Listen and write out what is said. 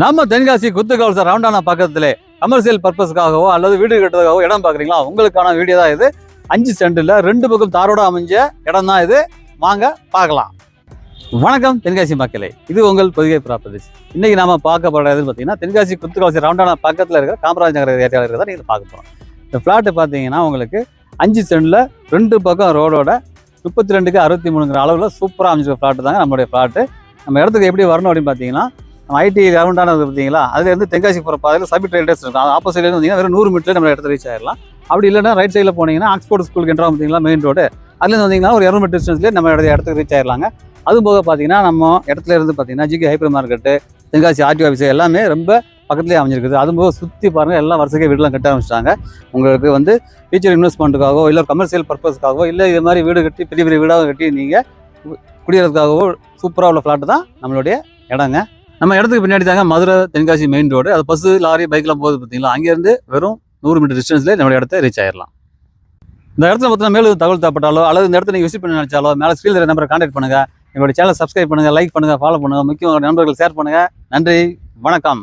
நம்ம தென்காசி குத்துக்கால் சார் ரவுண்டானா பக்கத்தில் கமர்ஷியல் பர்பஸ்க்காகவோ அல்லது வீடு கட்டுறதுக்காகவோ இடம் பார்க்குறீங்களா? உங்களுக்கான வீடியோ தான் இது. அஞ்சு சென்டில் ரெண்டு பக்கம் தாரோட அமைஞ்ச இடம் தான் இது. வாங்க பார்க்கலாம். வணக்கம் தென்காசி மக்களே. இது உங்கள் பொதிகை ப்ராப்பர்ட்டிஸ் இன்றைக்கி நம்ம பார்க்க போறது பார்த்தீங்கன்னா தென்காசி குத்துக்கால் ரவுண்டானா பக்கத்தில் இருக்கிற காமராஜ் நகர் ஏரியாவில் இருக்கிறத நீங்கள் பார்க்க போகிறோம் இந்த ஃப்ளாட்டு பார்த்தீங்கன்னா உங்களுக்கு அஞ்சு சென்டில் ரெண்டு பக்கம் ரோடோட முப்பத்தி ரெண்டுக்கு அறுபத்தி மூணுங்கிற அளவில் சூப்பராக அமைஞ்சிருக்க ஃப்ளாட்டு தாங்க நம்மளுடைய ஃப்ளாட்டு நம்ம இடத்துக்கு எப்படி வரணும் அப்படின்னு பார்த்தீங்கன்னா ஐடி ரவுண்டானது பார்த்தீங்களா? அதுலேருந்து தென்காசி போகிற பாதையில் சபிட் ரயில்வேஸ் இருக்கும். அது ஆப்போசிட்லேருந்து பார்த்தீங்கன்னா வெறும் நூறு மீட்டர் நம்ம இடத்துல ரீச் ஆயிடலாம் அப்படி இல்லைன்னா ரைட் சைடில் போனீங்கன்னா ஆக்ஸ்போர்ட் ஸ்கூலுக்கு என்றா பார்த்தீங்களா மெயின் ரோடு அதுலேருந்து வந்தீங்கன்னா ஒரு இரநூறு மீட்டர் டிஸ்டன்ஸ்லேயே நம்ம இடத்துல இடத்துக்கு ரீச் ஆயிடலாங்க அது போக பார்த்தீங்கன்னா நம்ம இடத்துல இருந்து பார்த்தீங்கன்னா GK hyper market Tenkasi RT office எல்லாமே ரொம்ப பக்கத்துலேயே அமைஞ்சிருக்குது. அதுபோக சுற்றி பாருங்கள் எல்லா வருஷக்கே வீடுலாம் கட்ட ஆரம்பிச்சிட்டாங்க. உங்களுக்கு வந்து ஃபியூச்சர் இன்வெஸ்ட்மெண்ட்டுக்காகவோ இல்லை கமர்ஷியல் பர்பஸ்க்காகவோ இல்லை இது மாதிரி வீடு கட்டி பெரிய பெரிய வீடாக கட்டி நீங்கள் குடியேறதுக்காகவோ சூப்பராக உள்ள ஃப்ளாட்டு தான் நம்மளுடைய இடங்க. நம்ம இடத்துக்கு பின்னாடி தாங்க மதுரை தென்காசி மெயின் ரோடு அது பஸ்ஸு லாரி பைக்லாம் போகுது பார்த்தீங்களா? அங்கேருந்து வெறும் நூறு மீட்டர் டிஸ்டன்ஸ்லேயே நம்மளோட இடத்த ரீச் ஆயிடலாம் இந்த இடத்துல பார்த்தீங்கன்னா மேலும் தகவல் தேவைப்பட்டாலோ அல்லது இந்த இடத்த நீங்கள் விசிட் பண்ண நினச்சாலோ மேலே ஸ்க்ரீன் தர நம்பரை காண்டாக்ட் பண்ணுங்கள் எங்களுடைய சேனல் சப்ஸ்கிரைப் பண்ணுங்கள் லைக் பண்ணுங்கள் ஃபாலோ பண்ணுங்கள் முக்கியமான நண்பர்கள் ஷேர் பண்ணுங்கள் நன்றி வணக்கம்.